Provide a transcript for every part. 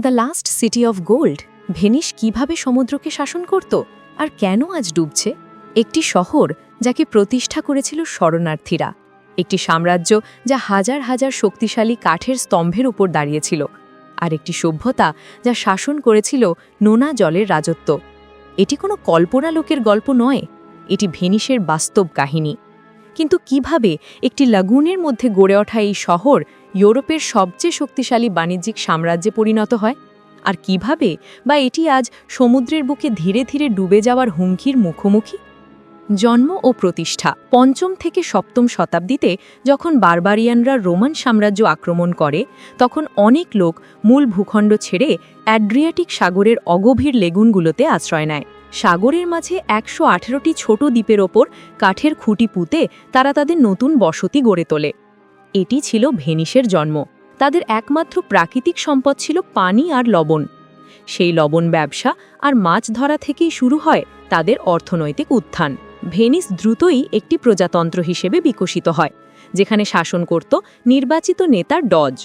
The last city of gold, Venice কীভাবে সমুদ্রকে শাসন করত আর কেন আজ ডুবছে? একটি শহর যাকে প্রতিষ্ঠা করেছিল শরণার্থীরা। একটি সাম্রাজ্য যা হাজার হাজার শক্তিশালী কাঠের স্তম্ভের উপর দাঁড়িয়েছিল। আর একটি সভ্যতা যা শাসন করেছিল নোনা জলের রাজত্ব। এটি কোনো কল্পনা লোকের গল্প নয়। এটি ভেনিসের বাস্তব কাহিনী। কিন্তু কীভাবে একটি লাগুনের মধ্যে গড়ে ওঠা এই শহর ইউরোপের সবচেয়ে শক্তিশালী বাণিজ্যিক সাম্রাজ্যে পরিণত হয়? আর কীভাবে বা এটি আজ সমুদ্রের বুকে ধীরে ধীরে ডুবে যাওয়ার হুমকির মুখোমুখি? জন্ম ও প্রতিষ্ঠা পঞ্চম থেকে সপ্তম শতাব্দীতে যখন বারবারিয়ানরা রোমান সাম্রাজ্য আক্রমণ করে, তখন অনেক লোক মূল ভূখণ্ড ছেড়ে অ্যাড্রিয়াটিক সাগরের অগভীর লেগুনগুলোতে আশ্রয় নেয়। সাগরের মাঝে একশো আঠেরোটি ছোট দ্বীপের ওপর কাঠের খুঁটি পুঁতে তারা তাদের নতুন বসতি গড়ে তোলে। এটি ছিল ভেনিসের জন্ম। তাদের একমাত্র প্রাকৃতিক সম্পদ ছিল পানি আর লবণ। সেই লবণ ব্যবসা আর মাছ ধরা থেকেই শুরু হয় তাদের অর্থনৈতিক উত্থান। ভেনিস দ্রুতই একটি প্রজাতন্ত্র হিসেবে বিকশিত হয়, যেখানে শাসন করত নির্বাচিত নেতা ডজ।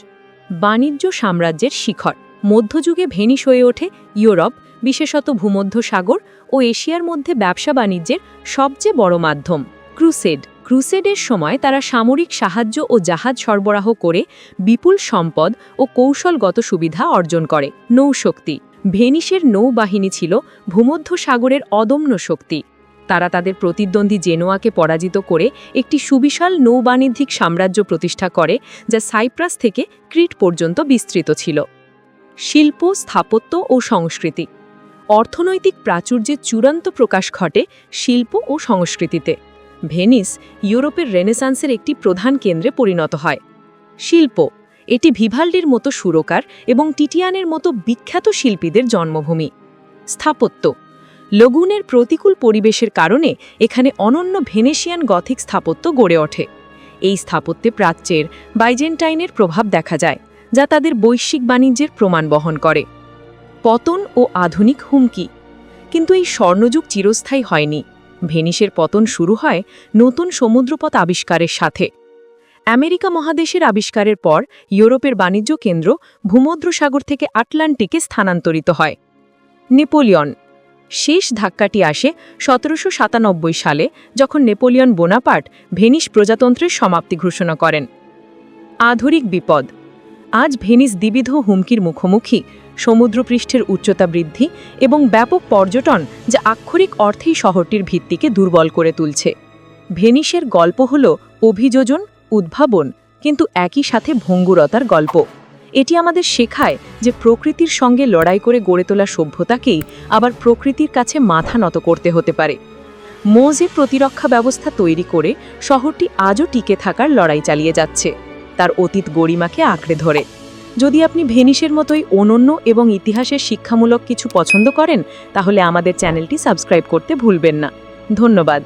বাণিজ্য সাম্রাজ্যের শিখর। মধ্যযুগে ভেনিস হয়ে ওঠে ইউরোপ বিশেষত ভূমধ্য সাগর ও এশিয়ার মধ্যে ব্যবসা বাণিজ্যের সবচেয়ে বড় মাধ্যম, ক্রুসেড। ক্রুসেডের সময় তারা সামরিক সাহায্য ও জাহাজ সরবরাহ করে বিপুল সম্পদ ও কৌশলগত সুবিধা অর্জন করে, নৌশক্তি। ভেনিসের নৌবাহিনী ছিল ভূমধ্য সাগরের অদম্য শক্তি। তারা তাদের প্রতিদ্বন্দ্বী জেনোয়াকে পরাজিত করে একটি সুবিশাল নৌবাণিজ্যিক সাম্রাজ্য প্রতিষ্ঠা করে, যা সাইপ্রাস থেকে ক্রিট পর্যন্ত বিস্তৃত ছিল। শিল্প, স্থাপত্য ও সংস্কৃতি। অর্থনৈতিক প্রাচুর্যের চূড়ান্ত প্রকাশ ঘটে শিল্প ও সংস্কৃতিতে। ভেনিস ইউরোপের রেনেসান্সের একটি প্রধান কেন্দ্রে পরিণত হয়। শিল্প, এটি ভিভাল্ডির মতো সুরকার এবং টিটিয়ানের মতো বিখ্যাত শিল্পীদের জন্মভূমি। স্থাপত্য, লগুনের প্রতিকূল পরিবেশের কারণে এখানে অনন্য ভেনেশিয়ান গথিক স্থাপত্য গড়ে ওঠে। এই স্থাপত্যে প্রাচ্যের বাইজেন্টাইনের প্রভাব দেখা যায়, যা তাদের বৈশ্বিক বাণিজ্যের প্রমাণ বহন করে। পতন ও আধুনিক হুমকি। কিন্তু এই স্বর্ণযুগ চিরস্থায়ী হয়নি। ভেনিসের পতন শুরু হয় নতুন সমুদ্রপথ আবিষ্কারের সাথে। আমেরিকা মহাদেশের আবিষ্কারের পর ইউরোপের বাণিজ্য কেন্দ্র ভূমধ্যসাগর থেকে আটলান্টিকে স্থানান্তরিত হয়। নেপোলিয়ন। শেষ ধাক্কাটি আসে সতেরোশো সাতানব্বই সালে যখন নেপোলিয়ন বোনাপার্ট ভেনিস প্রজাতন্ত্রের সমাপ্তি ঘোষণা করেন। আধুনিক বিপদ। আজ ভেনিস দ্বিবিধ হুমকির মুখোমুখি। সমুদ্রপৃষ্ঠের উচ্চতা বৃদ্ধি এবং ব্যাপক পর্যটন যা আক্ষরিক অর্থেই শহরটির ভিত্তিকে দুর্বল করে তুলছে। ভেনিসের গল্প হল অভিযোজন, উদ্ভাবন, কিন্তু একই সাথে ভঙ্গুরতার গল্প। এটি আমাদের শেখায় যে প্রকৃতির সঙ্গে লড়াই করে গড়ে তোলা সভ্যতাকেই আবার প্রকৃতির কাছে মাথা নত করতে হতে পারে। মোজে প্রতিরক্ষা ব্যবস্থা তৈরি করে শহরটি আজও টিকে থাকার লড়াই চালিয়ে যাচ্ছে। তার অতীত গরিমাকে আঁকড়ে ধরে। যদি আপনি ভেনিসের মতোই অনন্য এবং ইতিহাসের শিক্ষামূলক কিছু পছন্দ করেন, তাহলে আমাদের চ্যানেলটি সাবস্ক্রাইব করতে ভুলবেন না। ধন্যবাদ।